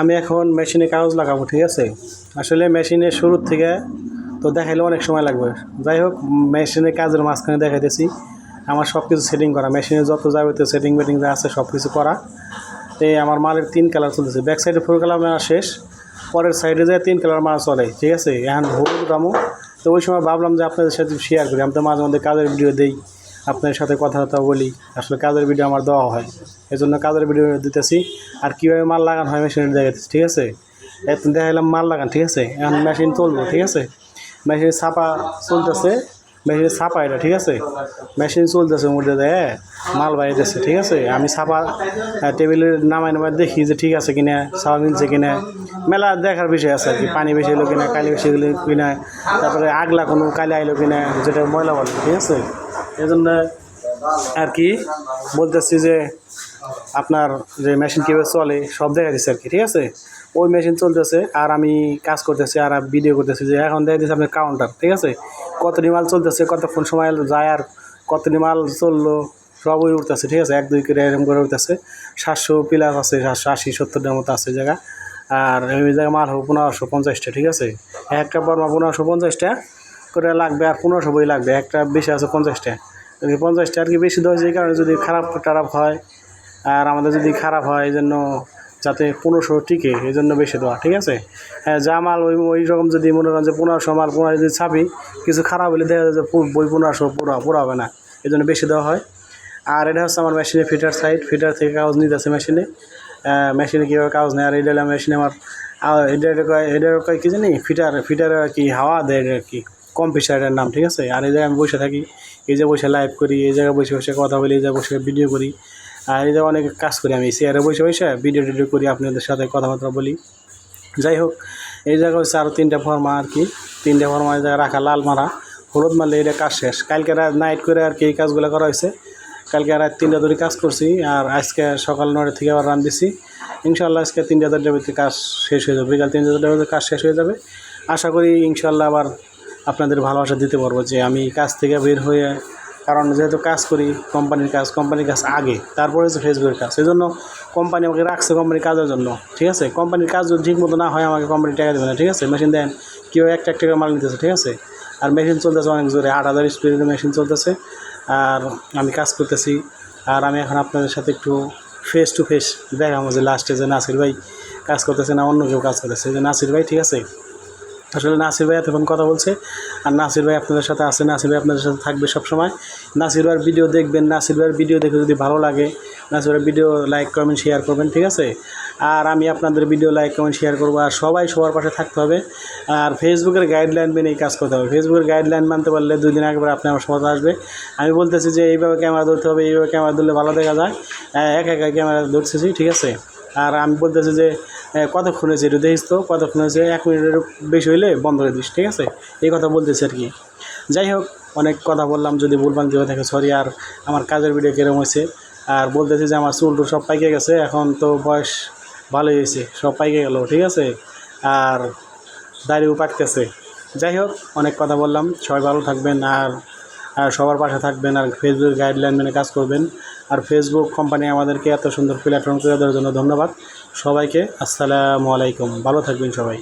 আমি এখন মেশিনে কাগজ লাগাবো, ঠিক আছে? আসলে মেশিনের শুরুর থেকে তো দেখাইলে অনেক সময় লাগবে। যাই হোক মেশিনের কাজের মাঝখানে দেখাইতেছি। আমার সব কিছু সেটিং করা মেশিনে যত যাবতীয় সেটিং বেটিং যা আছে সব কিছু করা। এই আমার মালের তিন কালার চলতেছে। ব্যাক সাইডে ফুল কালার মারা শেষ, পরের সাইডে যায় তিন কালার মারা চলে, ঠিক আছে? এখন হলুদ রামো তো ওই সময় ভাবলাম যে আপনাদের সাথে শেয়ার করি। আমি তো মাঝে মধ্যে কাজের ভিডিও দিই। আপনাদের সাথে কথাবার্তা বলি, আসলে কাজের ভিডিও আমার দেওয়া হয়। এই জন্য কাজের ভিডিও দিতেছি। আর কীভাবে মাল লাগানো হয় মেশিনের দেখাতেছি ঠিক আছে? এত দেখাইলাম মাল লাগান, ঠিক আছে? এখন মেশিন চলবো ঠিক আছে? মেশিন ছাপা চলতেছে মেশিন ছাপা এটা, ঠিক আছে? মেশিন চলতেছে মধ্যে দেয় মাল বাইরেছে, ঠিক আছে? আমি ছাপা টেবিলের নামাই নামাই দেখি যে ঠিক আছে কিনা, ছাপা মিলছে কিনা। মেলা দেখার বিষয় আছে আর কি, পানি বেশি এলো কিনা, কালি বেশি এলো কিনা। তারপরে আগলা কোনো কালি আইলো কিনা, যেটা ময়লা বলে, ঠিক আছে? এই জন্য আর কি বলতেছি যে আপনার যে মেশিন কীভাবে চলে, সব দেখা দিচ্ছে আর কি, ঠিক আছে? ওই মেশিন চলতেছে আর আমি কাজ করতেছি আর ভিডিও করতেছি যে এখন দেখা দিচ্ছে আপনার কাউন্টার ঠিক আছে? কতটি মাল চলতেছে কত কতক্ষণ সময় যায় আর কতটি মাল চলল, সবই উঠতেছে, ঠিক আছে? এক, দুই করে এরকম করে উঠতেছে। সাতশো প্লাস আছে, সাতশো আশি, সত্তরটার মতো আছে জায়গা। আর ওই জায়গায় মাল হবে পনেরোশো পঞ্চাশটা, ঠিক আছে? একটা বর্মা পনেরোশো পঞ্চাশটা করে লাগবে আর পনেরোশো বই লাগবে, একটা বেশি আছে পঞ্চাশটা। আর কি বেশি দেওয়া হয়েছে কারণে যদি খারাপ টারাপ হয়, আর আমাদের যদি খারাপ হয়, এই জন্য যাতে পনেরোশো টিকে, এই জন্য বেশি দেওয়া, ঠিক আছে? হ্যাঁ যা মাল ওই ওই রকম যদি মনে করেন যে পনেরোশো মাল, পনেরো যদি ছাপি, কিছু খারাপ হলে দেখা যায় যে বই পনেরোশো পুরো পুরো হবে না, এই জন্য বেশি দেওয়া হয়। আর এটা হচ্ছে আমার মেশিনে ফিটার সাইড, ফিটার থেকে কাগজ নিতেছে মেশিনে। মেশিনে কীভাবে কাগজ নেয়, আর এটা মেশিনে আমার এটা এটা কয় কি জানি? ফিটার ফিটার আর কি হাওয়া দেয় আর কি। কম্পিউটারের নাম, ঠিক আছে? আর এই জায়গায় আমি বসে থাকি, এই যে বসে লাইভ করি, এই জায়গায় বসে বসে কথা বলি, এই জায়গায় বসে ভিডিও করি। আর এই জায়গায় অনেক কাজ করি আমি চেয়ারে বসে বসে ভিডিও টিডিও করি, আপনাদের সাথে কথাবার্তা বলি। যাই হোক, এই জায়গা হচ্ছে আরও তিনটা ফর্মা আর কি, তিনটা ফর্মা এই জায়গায় রাখা, লাল মারা, হলুদ মারলে এটা কাজ শেষ। কালকে রাত নাইট করে আর কি এই কাজগুলো করা হয়েছে। কালকে রাত তিনটা ধরে কাজ করছি, আর আজকে সকাল নয়টা থেকে আবার রান দিছি। ইনশাল্লাহ আজকে তিনটা চারটার ভিতরে কাজ শেষ হয়ে যাবে। বিকাল তিনটা চারটার ভিতরে কাজ শেষ হয়ে যাবে। আশা করি ইনশাল্লাহ আবার আপনাদের ভালোবাসা দিতে পারব যে আমি কাজ থেকে বের হয়ে, কারণ যেহেতু কাজ করি কোম্পানির কাজ কোম্পানির কাজ আগে, তারপরে হচ্ছে ফেসবুকের কাজ। সেই জন্য কোম্পানি আমাকে রাখছে কোম্পানির কাজের জন্য, ঠিক আছে? কোম্পানির কাজ যদি ঠিক মতো না হয়, আমাকে কোম্পানি টাকা দেবে না, ঠিক আছে? মেশিন দেন, কেউ একটা একটা করে মাল নিতেছে, ঠিক আছে? আর মেশিন চলতেছে অনেক জোরে, আট হাজার স্পিডের মেশিন চলতেছে। আর আমি কাজ করতেছি, আর আমি এখন আপনাদের সাথে একটু ফেস টু ফেস দেখাবো যে লাস্টে যে নাসির ভাই কাজ করতেছে না, অন্য কেউ কাজ করতেছে। যে নাসির ভাই, ঠিক আছে? আসলে নাসির ভাই এতক্ষণ কথা বলছে। আর নাসির ভাই আপনাদের সাথে আছে, নাসির ভাই আপনাদের সাথে থাকবে সবসময়। নাসির ভাইয়ের ভিডিও দেখবেন, নাসির ভাইয়ের ভিডিও দেখে যদি ভালো লাগে, নাসির ভাইয়ের ভিডিও লাইক কমেন্ট শেয়ার করবেন, ঠিক আছে? আর আমি আপনাদের ভিডিও লাইক কমেন্ট শেয়ার করব, আর সবাই সবার পাশে থাকতে হবে। আর ফেসবুকের গাইডলাইন মেনে এই কাজ করতে হবে। ফেসবুকের গাইডলাইন মানতে পারলে দুই দিন পরে আপনি আমার সমাজ আসবে। আমি বলতেছি যে, এইভাবে ক্যামেরা ধরতে হবে, এইভাবে ক্যামেরা ধরলে ভালো দেখা যায়। এক একা ক্যামেরা ধরতেছি, ঠিক আছে? আর আমি বলতেছি যে কতক্ষণ হয়েছে একটু দেখিস তো? কতক্ষণ হয়েছে? এক মিনিটের বেশি হইলে বন্ধ করে দিস, ঠিক আছে? এই কথা বলতেছি আর কি। যাই হোক, অনেক কথা বললাম, যদি ভুলবান দিয়ে থাকে সরি আর আমার কাজের ভিডিও কিরম হয়েছে? আর বলতেছি যে আমার চুল সব পাইকে গেছে, এখন তো বয়স ভালোই হয়েছে, সব পাইকে গেল, ঠিক আছে? আর দাড়িও পাকতেছে। যাই হোক, অনেক কথা বললাম, সবাই ভালো থাকবেন, আর সবার পাশে থাকবেন, আর ফেসবুক গাইডলাইন মেনে কাজ করবেন। আর ফেসবুক কোম্পানি আমাদেরকে এত সুন্দর প্ল্যাটফর্ম করে দেওয়ার জন্য ধন্যবাদ। সবাইকে আসসালামু আলাইকুম। ভালো থাকবেন সবাই।